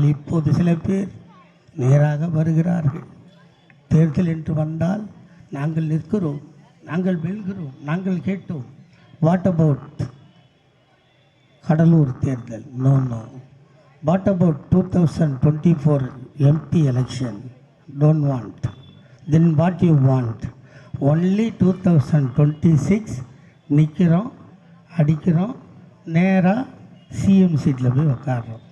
ஆனால் இப்போது சில பேர் நேராக வருகிறார்கள். தேர்தல் என்று வந்தால் நாங்கள் நிற்கிறோம் நாங்கள் வெல்கிறோம் நாங்கள் கேட்டோம். வாட் அபவுட் கடலூர் தேர்தல்? No no what about two thousand twenty four MP election don't want then what you want only two thousand twenty six நிற்கிறோம் அடிக்கிறோம் நேராக சிஎம் சீட்டில் போய் உட்காடுறோம்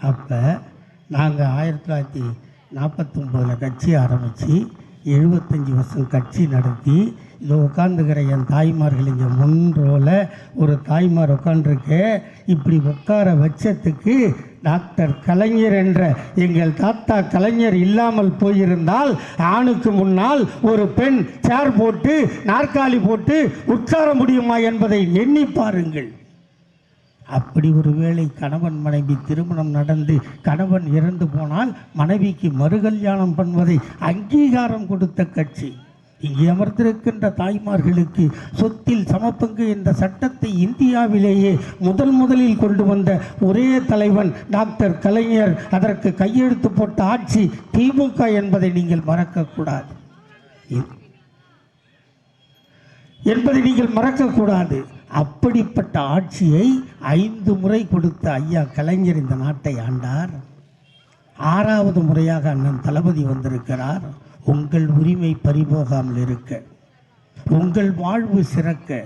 அப்போ நாங்கள் ஆயிரத்தி தொள்ளாயிரத்தி நாற்பத்தொம்போதில் கட்சி ஆரம்பித்து எழுபத்தஞ்சி வருஷம் கட்சி நடத்தி இதை உட்காந்துக்கிற என் தாய்மார்கள் இங்கே முன்ரோல ஒரு தாய்மார் உட்காந்துருக்கு இப்படி உட்கார வச்சதுக்கு டாக்டர் கலைஞர் என்ற எங்கள் தாத்தா கலைஞர் இல்லாமல் போயிருந்தால் ஆணுக்கு முன்னால் ஒரு பெண் சேர் போட்டு நாற்காலி போட்டு உட்கார முடியுமா என்பதை எண்ணி பாருங்கள். அப்படி ஒரு வேளை கணவன் மனைவி திருமணம் நடந்து கணவன் இறந்து போனால் மனைவிக்கு மறுகல்யாணம் பண்ணுவதை அங்கீகாரம் கொடுத்த கட்சி. இங்கே அமர்ந்திருக்கின்ற தாய்மார்களுக்கு சொத்தில் சமப்பங்கு என்ற சட்டத்தை இந்தியாவிலேயே முதல் முதலில் கொண்டு வந்த ஒரே தலைவன் டாக்டர் கலைஞர். அதற்கு கையெழுத்து போட்ட ஆட்சி திமுக என்பதை நீங்கள் மறக்கக்கூடாது. என்பதை நீங்கள் மறக்கக்கூடாது. அப்படிப்பட்ட ஆட்சியை ஐந்து முறை கொடுத்த ஐயா கலைஞர் இந்த நாட்டை ஆண்டார். ஆறாவது முறையாக அண்ணன் தளபதி வந்திருக்கிறார். உங்கள் உரிமை பறிபோகாமல் இருக்க உங்கள் வாழ்வு சிறக்க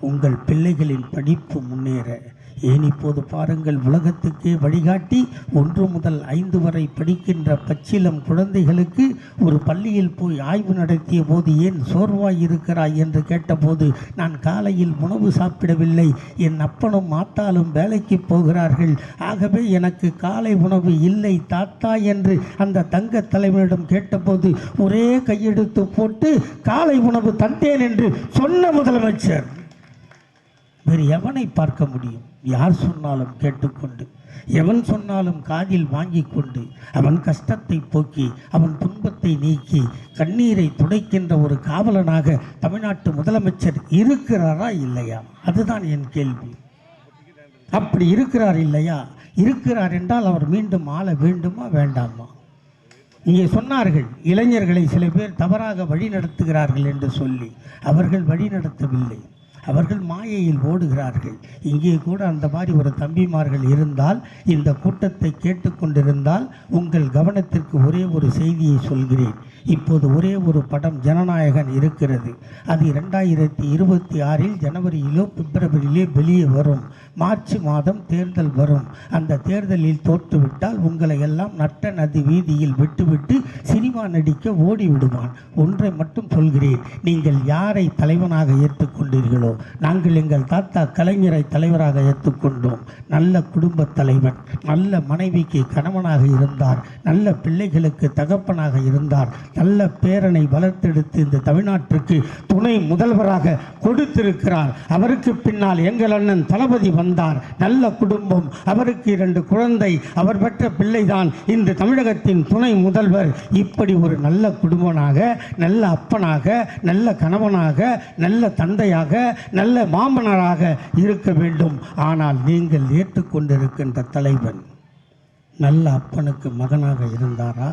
உங்கள் பிள்ளைகளின் படிப்பு முன்னேற ஏன் இப்போது பாருங்கள் உலகத்துக்கே வழிகாட்டி ஒன்று முதல் ஐந்து வரை படிக்கின்ற பச்சிலம் குழந்தைகளுக்கு ஒரு பள்ளியில் போய் ஆய்வு நடத்திய போது ஏன் சோர்வாய் இருக்கிறாய் என்று கேட்டபோது நான் காலையில் உணவு சாப்பிடவில்லை என் அப்பனும் மாத்தாலும் வேலைக்கு போகிறார்கள். ஆகவே எனக்கு காலை உணவு இல்லை தாத்தா என்று அந்த தங்க தலைவனிடம் கேட்டபோது ஒரே கையெடுத்து போட்டு காலை உணவு தந்தேன் என்று சொன்ன முதலமைச்சர். வேறு எவனை பார்க்க முடியும்? யார் சொன்னாலும் கேட்டுக்கொண்டு எவன் சொன்னாலும் காதில் வாங்கி கொண்டு அவன் கஷ்டத்தை போக்கி அவன் துன்பத்தை நீக்கி கண்ணீரை துடைக்கின்ற ஒரு காவலனாக தமிழ்நாட்டு முதலமைச்சர் இருக்கிறாரா இல்லையா? அதுதான் என் கேள்வி. அப்படி இருக்கிறார் இல்லையா? இருக்கிறார் என்றால் அவர் மீண்டும் ஆள வேண்டுமா வேண்டாமா? இங்கே சொன்னார்கள் இளைஞர்களை சில பேர் தவறாக வழி நடத்துகிறார்கள் என்று சொல்லி அவர்கள் வழி நடத்தவில்லை அவர்கள் மாயையில் ஓடுகிறார்கள். இங்கே கூட அந்த மாதிரி ஒரு தம்பிமார்கள் இருந்தால் இந்த கூட்டத்தை கேட்டுக்கொண்டிருந்தால் உங்கள் கவனத்திற்கு ஒரே ஒரு செய்தியை சொல்கிறேன். இப்போது ஒரே ஒரு படம் ஜனநாயகன் இருக்கிறது. அது இரண்டாயிரத்தி இருபத்தி ஆறில் ஜனவரியிலோ பிப்ரவரியிலோ வெளியே வரும். மார்ச் மாதம் தேர்தல் வரும். அந்த தேர்தலில் தோற்றுவிட்டால் உங்களை எல்லாம் நட்ட நதி வீதியில் விட்டுவிட்டு சினிமா நடிக்க ஓடி விடுவான் ஒன்றை மட்டும் சொல்கிறேன். நீங்கள் யாரை தலைவனாக ஏற்றுக்கொண்டீர்களோ நாங்கள் எங்கள் தாத்தா கலைஞரை தலைவராக ஏற்றுக்கொண்டோம். நல்ல குடும்ப தலைவன் நல்ல மனைவிக்கு கணவனாக இருந்தார். நல்ல பிள்ளைகளுக்கு தகப்பனாக இருந்தார். நல்ல பேரனை வளர்த்தெடுத்து இந்த தமிழ்நாட்டிற்கு துணை முதல்வராக கொடுத்திருக்கிறார். அவருக்கு பின்னால் எங்கள் அண்ணன் தளபதி வந்தார். நல்ல குடும்பம். அவருக்கு இரண்டு குழந்தை. அவர் பெற்ற பிள்ளைதான் இன்று தமிழகத்தின் துணை முதல்வர். இப்படி ஒரு நல்ல குடும்பனாக நல்ல அப்பனாக நல்ல கணவனாக நல்ல தந்தையாக நல்ல மாமனராக இருக்க வேண்டும். ஆனால் நீங்கள் ஏற்றுக்கொண்டிருக்கின்ற தலைவன் நல்ல அப்பனுக்கு மகனாக இருந்தாரா?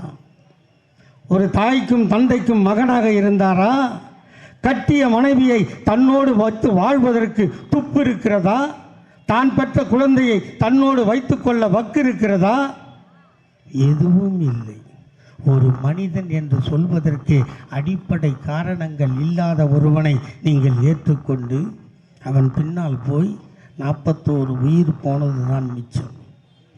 ஒரு தாய்க்கும் தந்தைக்கும் மகனாக இருந்தாரா? கட்டிய மனைவியை தன்னோடு வைத்து வாழ்வதற்கு துப்பு இருக்கிறதா? தான் பெற்ற குழந்தையை தன்னோடு வைத்துக்கொள்ள வக்கு இருக்கிறதா? எதுவும் இல்லை. ஒரு மனிதன் என்று சொல்வதற்கு அடிப்படை காரணங்கள் இல்லாத ஒருவனை நீங்கள் ஏற்றுக்கொண்டு அவன் பின்னால் போய் நாற்பத்தோரு உயிர் போனதுதான் மிச்சம்.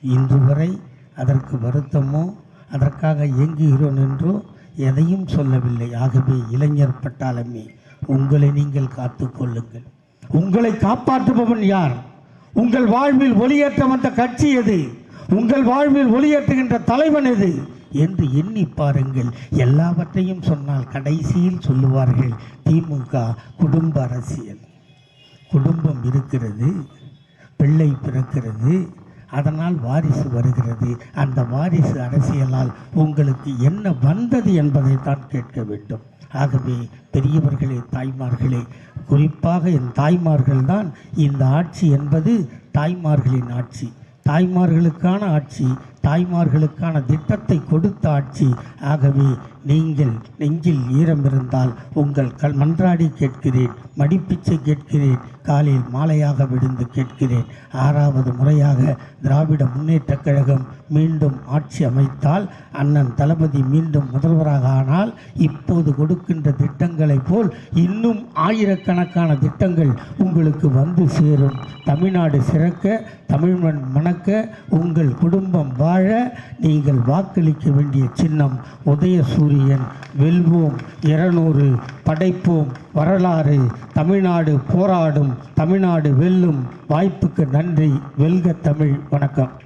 இன்று வரை அதற்கு வருத்தமோ அதற்காக இயங்குகிறோம் என்றோ எதையும் சொல்லவில்லை. ஆகவே இளைஞர் பட்டாளமே உங்களை நீங்கள் காத்துக்கொள்ளுங்கள் உங்களை காப்பாற்றுபவன் யார்? உங்கள் வாழ்வில் ஒளியேற்ற வந்த கட்சி எது? உங்கள் வாழ்வில் ஒளியேற்றுகின்ற தலைவன் எது? என்று எண்ணி பாருங்கள். எல்லாவற்றையும் சொன்னால் கடைசியில் சொல்லுவார்கள் திமுக குடும்ப அரசியல். குடும்பம் இருக்கிறது பிள்ளை பிறக்கிறது அதனால் வாரிசு வருகிறது. அந்த வாரிசு அரசியலால் உங்களுக்கு என்ன வந்தது என்பதை தான் கேட்க வேண்டும். ஆகவே பெரியவர்களே தாய்மார்களே குறிப்பாக என் தாய்மார்கள் தான் இந்த ஆட்சி என்பது தாய்மார்களின் ஆட்சி. தாய்மார்களுக்கான ஆட்சி தாய்மார்களுக்கான திட்டத்தை கொடுத்த ஆட்சி. ஆகவே நீங்கள் நெஞ்சில் ஈரம் இருந்தால் உங்கள் கல் மன்றாடி கேட்கிறேன் மடிப்பிச்சை கேட்கிறேன் காலில் மாலையாக விழுந்து கேட்கிறேன். ஆறாவது முறையாக திராவிட முன்னேற்றக் கழகம் மீண்டும் ஆட்சி அமைத்தால் அண்ணன் தளபதி மீண்டும் முதல்வராக ஆனால் இப்போது கொடுக்கின்ற திட்டங்களைப் போல் இன்னும் ஆயிரக்கணக்கான திட்டங்கள் உங்களுக்கு வந்து சேரும். தமிழ்நாடு சிறக்க தமிழ்மண் மணக்க உங்கள் குடும்பம் வா வாழ நீங்கள் வாக்களிக்க வேண்டிய சின்னம் உதயசூரியன். வெல்வோம் இருநூறு படைப்போம் வரலாறு தமிழ்நாடு போராடும் தமிழ்நாடு வெல்லும். வாய்ப்புக்கு நன்றி வெல்க தமிழ் வணக்கம்.